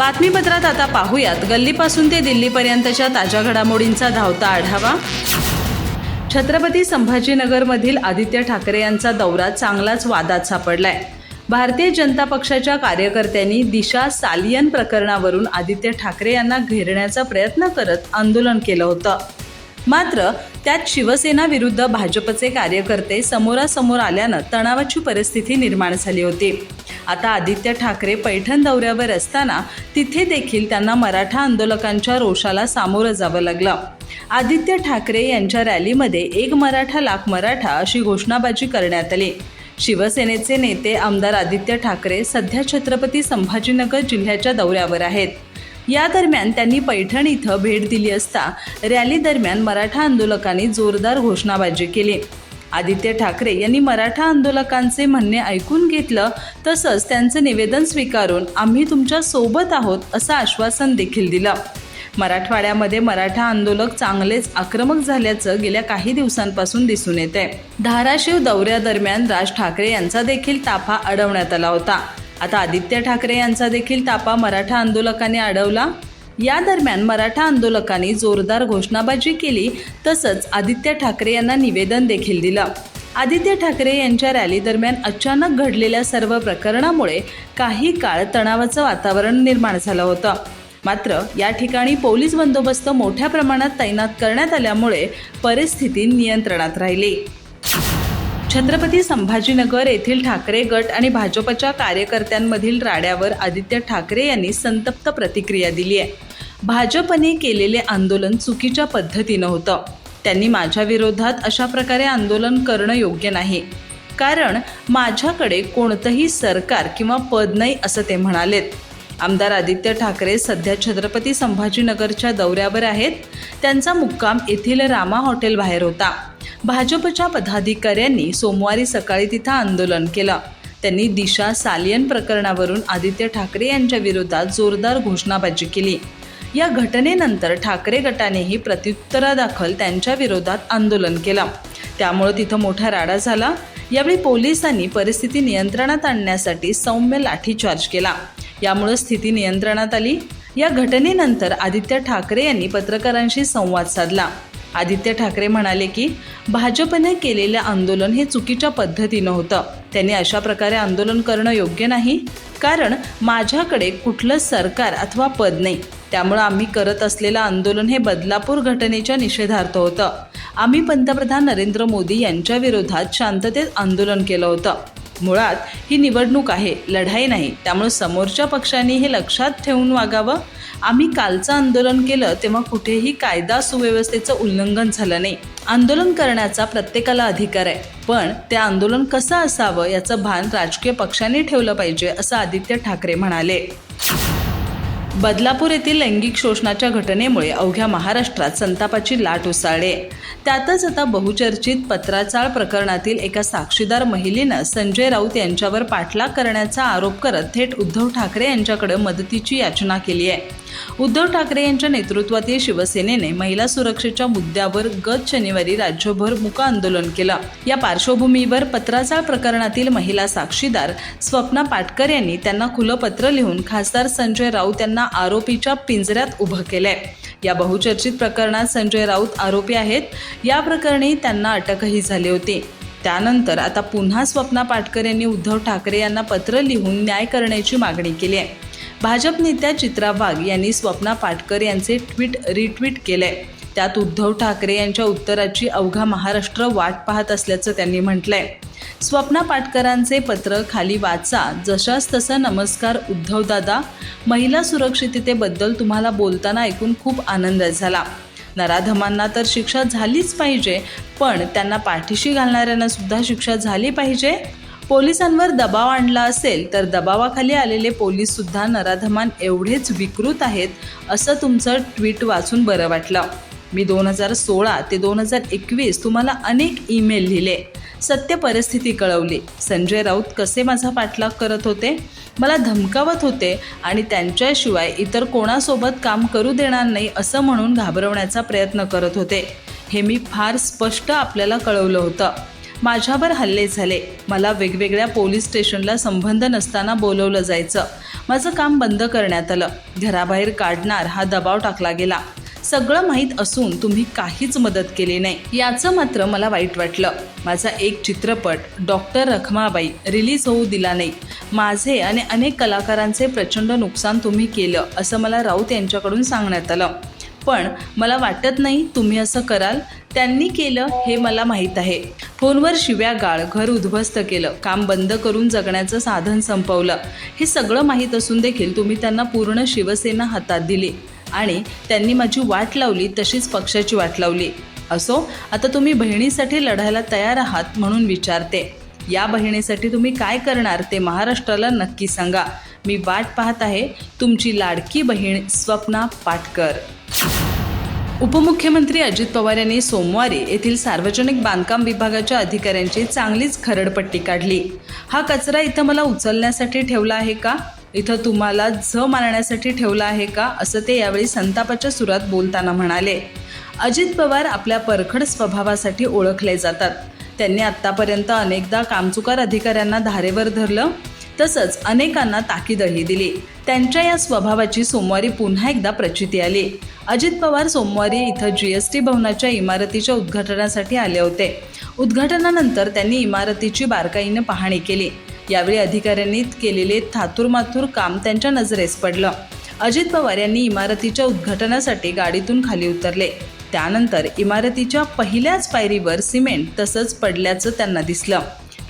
बातमीपत्रात आता पाहूयात. गल्लीपासून ते दिल्लीपर्यंतच्या ताज्या घडामोडींचा धावता आढावा. छत्रपती संभाजीनगरमधील आदित्य ठाकरे यांचा दौरा चांगलाच वादात सापडलाय. भारतीय जनता पक्षाच्या कार्यकर्त्यांनी दिशा सालियन प्रकरणावरून आदित्य ठाकरे यांना घेरण्याचा प्रयत्न करत आंदोलन केलं होतं. मात्र त्यात शिवसेना विरुद्ध भाजपचे कार्यकर्ते समोरासमोर आल्यानं तणावाची परिस्थिती निर्माण झाली होती. आता आदित्य ठाकरे पैठण दौऱ्यावर असताना तिथे देखील त्यांना मराठा आंदोलकांच्या रोषाला सामोरं जावं लागलं. आदित्य ठाकरे यांच्या रॅलीमध्ये एक मराठा लाख मराठा अशी घोषणाबाजी करण्यात आली. शिवसेनेचे नेते आमदार आदित्य ठाकरे सध्या छत्रपती संभाजीनगर जिल्ह्याच्या दौऱ्यावर आहेत. या दरम्यान त्यांनी पैठण इथं भेट दिली असता रॅली दरम्यान मराठा आंदोलकांनी जोरदार घोषणाबाजी केली. आदित्य ठाकरे यांनी मराठा आंदोलकांचे म्हणणे ऐकून घेतलं तसंच त्यांचं निवेदन स्वीकारून आम्ही तुमच्यासोबत आहोत असं आश्वासन देखील दिलं. मराठवाड्यामध्ये मराठा आंदोलक चांगलेच आक्रमक झाल्याचं गेल्या काही दिवसांपासून दिसून येते धाराशिव दौऱ्यादरम्यान राज ठाकरे यांचा देखील ताफा अडवण्यात आला होता. आता आदित्य ठाकरे यांचा देखील तापा मराठा आंदोलकांनी अडवला. या दरम्यान मराठा आंदोलकांनी जोरदार घोषणाबाजी केली तसंच आदित्य ठाकरे यांना निवेदन देखील दिलं. आदित्य ठाकरे यांच्या रॅली दरम्यान अचानक घडलेल्या सर्व प्रकरणामुळे काही काळ तणावाचं वातावरण निर्माण झालं होतं. मात्र या ठिकाणी पोलीस बंदोबस्त मोठ्या प्रमाणात तैनात करण्यात आल्यामुळे परिस्थिती नियंत्रणात राहिली. छत्रपती संभाजीनगर येथील ठाकरे गट आणि भाजपच्या कार्यकर्त्यांमधील राड्यावर आदित्य ठाकरे यांनी संतप्त प्रतिक्रिया दिली आहे. भाजपने केलेले आंदोलन चुकीच्या पद्धतीनं होतं. त्यांनी माझ्या विरोधात अशा प्रकारे आंदोलन करणं योग्य नाही. कारण माझ्याकडे कोणतंही सरकार किंवा पद नाही असं ते म्हणालेत. आमदार आदित्य ठाकरे सध्या छत्रपती संभाजीनगरच्या दौऱ्यावर आहेत. त्यांचा मुक्काम येथील रामा हॉटेल बाहेर होता. भाजपच्या पदाधिकाऱ्यांनी सोमवारी सकाळी तिथं आंदोलन केलं. त्यांनी दिशा सालियन प्रकरणावरून आदित्य ठाकरे यांच्या विरोधात जोरदार घोषणाबाजी केली. या घटनेनंतर ठाकरे गटानेही प्रत्युत्तरादाखल त्यांच्या विरोधात आंदोलन केलं. त्यामुळं तिथं मोठा राडा झाला. यावेळी पोलिसांनी परिस्थिती नियंत्रणात आणण्यासाठी सौम्य लाठीचार्ज केला. यामुळे स्थिती नियंत्रणात आली. या घटनेनंतर आदित्य ठाकरे यांनी पत्रकारांशी संवाद साधला. आदित्य ठाकरे म्हणाले की भाजपने केलेलं आंदोलन हे चुकीच्या पद्धतीनं होतं. त्यांनी अशा प्रकारे आंदोलन करणं योग्य नाही. कारण माझ्याकडे कुठलं सरकार अथवा पद नाही. त्यामुळं आम्ही करत असलेलं आंदोलन हे बदलापूर घटनेच्या निषेधार्थ होतं. आम्ही पंतप्रधान नरेंद्र मोदी यांच्या विरोधात शांततेत आंदोलन केलं होतं. मुळात ही निवडणूक आहे लढाई नाही. त्यामुळे समोरच्या पक्षांनी हे लक्षात ठेवून वागावं. आम्ही कालचं आंदोलन केलं तेव्हा कुठेही कायदा सुव्यवस्थेचं उल्लंघन झालं नाही. आंदोलन करण्याचा प्रत्येकाला अधिकार आहे. पण ते आंदोलन कसं असावं याचं भान राजकीय पक्षांनी ठेवलं पाहिजे असं आदित्य ठाकरे म्हणाले. बदलापूर येथील लैंगिक शोषणाच्या घटनेमुळे अवघ्या महाराष्ट्रात संतापाची लाट उसळली. त्यातच आता बहुचर्चित पत्राचाळ प्रकरणातील एका साक्षीदार महिलेनं संजय राऊत यांच्यावर पाठलाग करण्याचा आरोप करत थेट उद्धव ठाकरे यांच्याकडे मदतीची याचना केली आहे. उद्धव ठाकरे यांच्या नेतृत्वातील शिवसेनेने महिला सुरक्षेच्या मुद्द्यावर गत शनिवारी राज्यभर मुक आंदोलन केलं. या पार्श्वभूमीवर पत्राचाळ प्रकरणातील महिला साक्षीदार स्वप्ना पाटकर यांनी त्यांना खुलं पत्र लिहून खासदार संजय राऊत यांना आरोपीच्या पिंजऱ्यात उभं केलंय. या बहुचर्चित प्रकरणात संजय राऊत आरोपी आहेत. या प्रकरणी त्यांना अटकही झाली होती. त्यानंतर आता पुन्हा स्वप्ना पाटकर यांनी उद्धव ठाकरे यांना पत्र लिहून न्याय करण्याची मागणी केली आहे. भाजप नेत्या चित्रा वाघ यांनी स्वप्ना पाटकर यांचे ट्विट रिट्विट आहे त्यात उद्धव ठाकरे यांच्या उत्तराची अवघा महाराष्ट्र वाट पाहत असल्याचं त्यांनी म्हटलंय. स्वप्ना पाटकरांचे पत्र खाली वाचा. जशास तसा नमस्कार उद्धव दादा. महिला सुरक्षिततेबद्दल तुम्हाला बोलताना ऐकून खूप आनंद झाला. नराधमांना तर शिक्षा झालीच पाहिजे पण त्यांना पाठीशी घालणाऱ्यांना सुद्धा शिक्षा झाली पाहिजे? पोलिसांवर दबाव आणला असेल तर दबावाखाली आलेले पोलीस सुद्धा नराधमान एवढेच विकृत आहेत असं तुमचं ट्विट वाचून बरं वाटलं. मी दोन हजार सोळा ते दोन हजार एकवीस तुम्हाला अनेक ईमेल लिहिले. सत्य परिस्थिती कळवली. संजय राऊत कसे माझा पाठलाग करत होते? मला धमकावत होते आणि त्यांच्याशिवाय इतर कोणासोबत काम करू देणार नाही असं म्हणून घाबरवण्याचा प्रयत्न करत होते. हे मी फार स्पष्ट आपल्याला कळवलं होतं. माझ्यावर हल्ले झाले. मला वेगवेगळ्या पोलीस स्टेशनला संबंध नसताना बोलवलं जायचं. माझं काम बंद करण्यात आलं. घराबाहेर काढणार हा दबाव टाकला गेला. सगळं माहीत असून तुम्ही काहीच मदत केली नाही. याचं मात्र मला वाईट वाटलं. माझा एक चित्रपट डॉक्टर रखमाबाई रिलीज होऊ दिला नाही. माझे आणि अनेक कलाकारांचे प्रचंड नुकसान तुम्ही केलं असं मला राऊत यांच्याकडून सांगण्यात आलं. पण मला वाटत नाही तुम्ही असं कराल. त्यांनी केलं हे मला माहीत आहे. फोनवर शिव्या गाळ घर उद्ध्वस्त केलं काम बंद करून जगण्याचं साधन संपवलं. हे सगळं माहीत असून देखील तुम्ही त्यांना पूर्ण शिवसेना हातात दिली. आणि त्यांनी माझी वाट लावली तशीच पक्षाची वाट लावली. असो आता तुम्ही बहिणीसाठी लढायला तयार आहात म्हणून विचारते. या बहिणीसाठी तुम्ही काय करणार ते महाराष्ट्राला नक्की सांगा. मी वाट पाहत आहे तुमची लाडकी बहीण स्वप्ना पाटकर. उपमुख्यमंत्री अजित पवार यांनी सोमवारी येथील सार्वजनिक बांधकाम विभागाच्या अधिकाऱ्यांची चांगलीच खरडपट्टी काढली. हा कचरा इथं मला उचलण्यासाठी ठेवला आहे का? इथं तुम्हाला झ मारण्यासाठी ठेवलं आहे का असं ते यावेळी संतापाच्या सुरात बोलताना म्हणाले. अजित पवार आपल्या परखड स्वभावासाठी ओळखले जातात. त्यांनी आत्तापर्यंत अनेकदा कामचुकार अधिकाऱ्यांना धारेवर धरलं तसंच अनेकांना ताकीदही दिली. त्यांच्या या स्वभावाची सोमवारी पुन्हा एकदा प्रचिती आली. अजित पवार सोमवारी इथं जी एस टी भवनाच्या इमारतीच्या उद्घाटनासाठी आले होते. उद्घाटनानंतर त्यांनी इमारतीची बारकाईनं पाहणी केली. यावेळी अधिकाऱ्यांनी केलेले थातूरमाथूर काम त्यांच्या नजरेस पडलं. अजित पवार यांनी इमारतीच्या उद्घाटनासाठी गाडीतून खाली उतरले. त्यानंतर इमारतीच्या पहिल्याच पायरीवर सिमेंट तसंच पडल्याचं त्यांना दिसलं.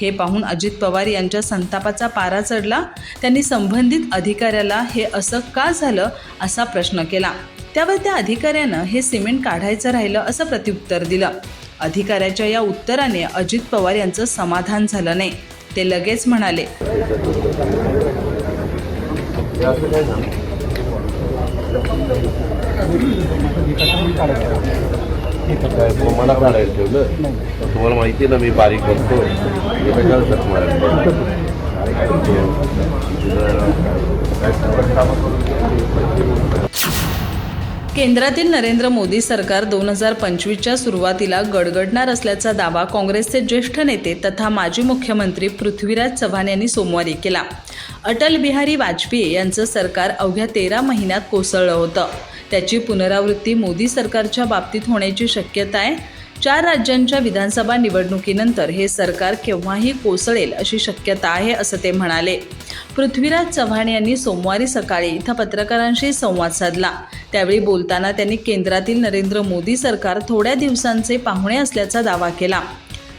हे पाहून अजित पवार यांच्या संतापाचा पारा चढला. त्यांनी संबंधित अधिकाऱ्याला हे असं का झालं असा प्रश्न केला. त्यावर त्या अधिकाऱ्यानं हे सिमेंट काढायचं राहिलं असं प्रत्युत्तर दिलं. अधिकाऱ्याच्या या उत्तराने अजित पवार यांचं समाधान झालं नाही. ते लगेच म्हणाले काय मग मला काढायला ठेवलं? तुम्हाला माहिती ना मी बारीक करतो. हे केंद्रातील नरेंद्र मोदी सरकार दोन हजार पंचवीसच्या सुरुवातीला गडगडणार असल्याचा दावा काँग्रेसचे ज्येष्ठ नेते तथा माजी मुख्यमंत्री पृथ्वीराज चव्हाण यांनी सोमवारी केला. अटल बिहारी वाजपेयी यांचं सरकार अवघ्या तेरा महिन्यात कोसळलं होतं. त्याची पुनरावृत्ती मोदी सरकारच्या बाबतीत होण्याची शक्यता आहे. चार राज्यांच्या विधानसभा निवडणुकीनंतर हे सरकार केव्हाही कोसळेल अशी शक्यता आहे असं ते म्हणाले. पृथ्वीराज चव्हाण यांनी सोमवारी सकाळी इथं पत्रकारांशी संवाद साधला. त्यावेळी बोलताना त्यांनी केंद्रातील नरेंद्र मोदी सरकार थोड्या दिवसांचे पाहुणे असल्याचा दावा केला.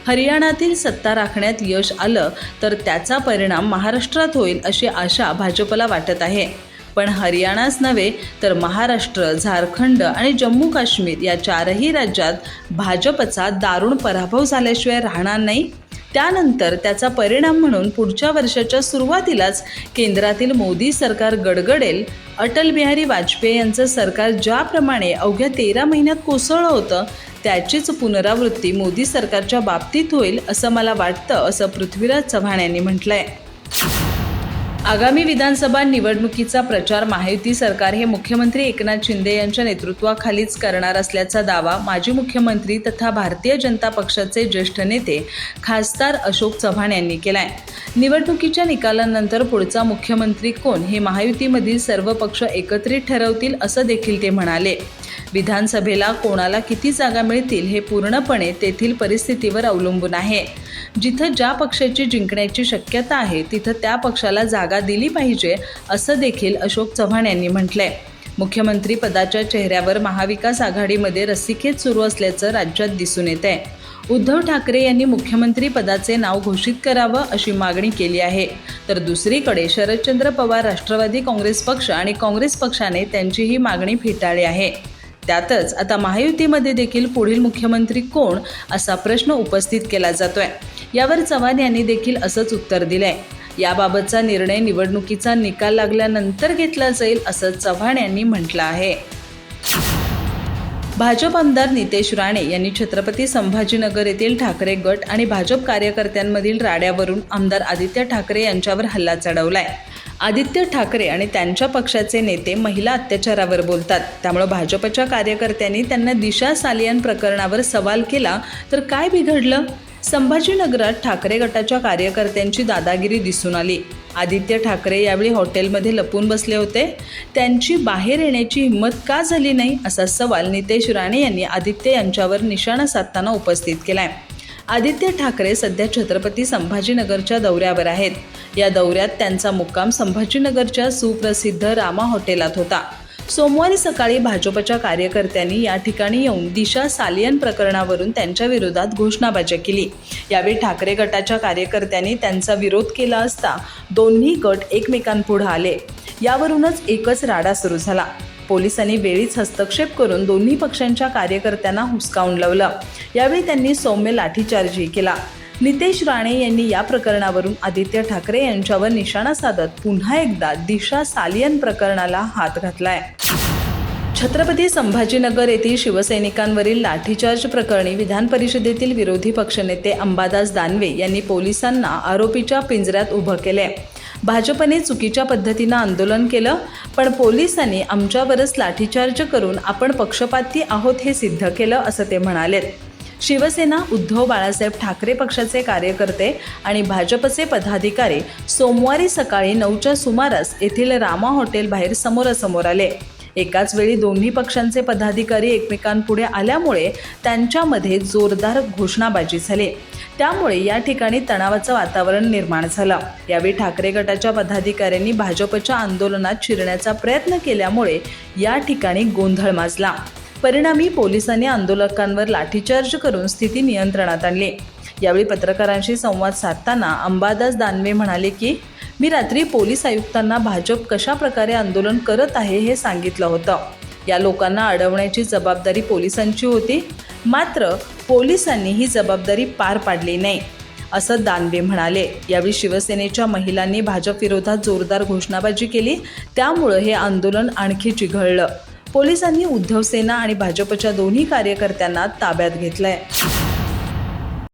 हरियाणातील सत्ता राखण्यात यश आलं तर त्याचा परिणाम महाराष्ट्रात होईल अशी आशा भाजपला वाटत आहे. पण हरियाणाच नव्हे तर महाराष्ट्र झारखंड आणि जम्मू काश्मीर या चारही राज्यात भाजपचा दारुण पराभव झाल्याशिवाय राहणार नाही. त्यानंतर त्याचा परिणाम म्हणून पुढच्या वर्षाच्या सुरुवातीलाच केंद्रातील मोदी सरकार गडगडेल. अटल बिहारी वाजपेयी यांचं सरकार ज्याप्रमाणे अवघ्या तेरा महिन्यात कोसळलं होतं त्याचीच पुनरावृत्ती मोदी सरकारच्या बाबतीत होईल असं मला वाटतं असं पृथ्वीराज चव्हाण यांनी म्हटलं आहे आगामी विधानसभा निवडणुकीचा प्रचार महायुती सरकार हे मुख्यमंत्री एकनाथ शिंदे यांच्या नेतृत्वाखालीच करणार असल्याचा दावा माजी मुख्यमंत्री तथा भारतीय जनता पक्षाचे ज्येष्ठ नेते खासदार अशोक चव्हाण यांनी केलाय. निवडणुकीच्या निकालानंतर पुढचा मुख्यमंत्री कोण हे महायुतीमधील सर्व पक्ष एकत्रित ठरवतील असं देखील ते म्हणाले. विधानसभेला कोणाला किती जागा मिळतील हे पूर्णपणे तेथील परिस्थितीवर अवलंबून आहे. जिथं ज्या पक्षाची जिंकण्याची शक्यता आहे तिथं त्या पक्षाला जागा दिली पाहिजे असं देखील अशोक चव्हाण यांनी म्हटलंय. मुख्यमंत्री पदाच्या चेहऱ्यावर महाविकास आघाडीमध्ये रस्सीखेच सुरू असल्याचं राज्यात दिसून येत आहे उद्धव ठाकरे यांनी मुख्यमंत्री पदाचे नाव घोषित करावं अशी मागणी केली आहे. तर दुसरीकडे शरदचंद्र पवार राष्ट्रवादी काँग्रेस पक्ष आणि काँग्रेस पक्षाने त्यांची ही मागणी फेटाळली आहे. त्यातच आता महायुतीमध्ये देखील पुढील मुख्यमंत्री कोण असा प्रश्न उपस्थित केला जातोय. यावर चव्हाण यांनी देखील असंच उत्तर दिलंय. याबाबतचा निर्णय निवडणुकीचा निकाल लागल्यानंतर घेतला जाईल असं चव्हाण यांनी म्हटलं आहे. भाजप आमदार नितेश राणे यांनी छत्रपती संभाजीनगर येथील ठाकरे गट आणि भाजप कार्यकर्त्यांमधील राड्यावरून आमदार आदित्य ठाकरे यांच्यावर हल्ला चढवलाय. आदित्य ठाकरे आणि त्यांच्या पक्षाचे नेते महिला अत्याचारावर बोलतात. त्यामुळे भाजपच्या कार्यकर्त्यांनी त्यांना दिशा सालियान प्रकरणावर सवाल केला तर काय बिघडलं? संभाजीनगरात ठाकरे गटाच्या कार्यकर्त्यांची दादागिरी दिसून आली. आदित्य ठाकरे यावेळी हॉटेलमध्ये लपून बसले होते. त्यांची बाहेर येण्याची हिंमत का झाली नाही असा सवाल नितेश राणे यांनी आदित्य यांच्यावर निशाणा साधताना उपस्थित केलाय. आदित्य ठाकरे सध्या छत्रपती संभाजीनगरच्या दौऱ्यावर आहेत. या दौऱ्यात त्यांचा मुक्काम संभाजीनगरच्या सुप्रसिद्ध रामा हॉटेलात होता. सोमवारी सकाळी भाजपच्या कार्यकर्त्यांनी या ठिकाणी येऊन दिशा सालियन प्रकरणावरून त्यांच्या विरोधात घोषणाबाजी केली. यावेळी ठाकरे गटाच्या कार्यकर्त्यांनी त्यांचा विरोध केला असता दोन्ही गट एकमेकांपुढे आले. यावरूनच एकच राडा सुरू झाला. पोलिसांनी वेळीच हस्तक्षेप करून दोन्ही पक्षांच्या कार्यकर्त्यांना हुसकावून लावलं. यावेळी त्यांनी सौम्य लाठीचार्जही केला. नितेश राणे यांनी या प्रकरणावरून आदित्य ठाकरे यांच्यावर निशाणा साधत पुन्हा एकदा दिशा सालियन प्रकरणाला हात घातलाय. छत्रपती संभाजीनगर येथील शिवसैनिकांवरील लाठीचार्ज प्रकरणी विधान परिषदेतील विरोधी पक्षनेते अंबादास दानवे यांनी पोलिसांना आरोपीच्या पिंजऱ्यात उभं केले भाजपने चुकीच्या पद्धतीनं आंदोलन केलं पण पोलिसांनी आमच्यावरच लाठीचार्ज करून आपण पक्षपाती आहोत हे सिद्ध केलं असं ते म्हणालेत. शिवसेना उद्धव बाळासाहेब ठाकरे पक्षाचे कार्यकर्ते आणि भाजपचे पदाधिकारी सोमवारी सकाळी नऊच्या सुमारास येथील रामा हॉटेल बाहेर समोरासमोर आले. एकाच वेळी दोन्ही पक्षांचे पदाधिकारी एकमेकांपुढे आल्यामुळे त्यांच्यामध्ये जोरदार घोषणाबाजी झाली. त्यामुळे या ठिकाणी तणावाचं वातावरण निर्माण झालं. यावेळी ठाकरे गटाच्या पदाधिकाऱ्यांनी भाजपच्या आंदोलनात शिरण्याचा प्रयत्न केल्यामुळे या ठिकाणी गोंधळ माजला. परिणामी पोलिसांनी आंदोलकांवर लाठीचार्ज करून स्थिती नियंत्रणात आणली. यावेळी पत्रकारांशी संवाद साधताना अंबादास दानवे म्हणाले की मी रात्री पोलीस आयुक्तांना भाजप कशा प्रकारे आंदोलन करत आहे हे सांगितलं होतं. या लोकांना अडवण्याची जबाबदारी पोलिसांची होती. मात्र पोलिसांनी ही जबाबदारी पार पाडली नाही असं दानवे म्हणाले. यावेळी शिवसेनेच्या महिलांनी भाजप विरोधात जोरदार घोषणाबाजी केली. त्यामुळं हे आंदोलन आणखी चिघळलं. पोलिसांनी उद्धव सेना आणि भाजपच्या दोन्ही कार्यकर्त्यांना ताब्यात घेतलंय.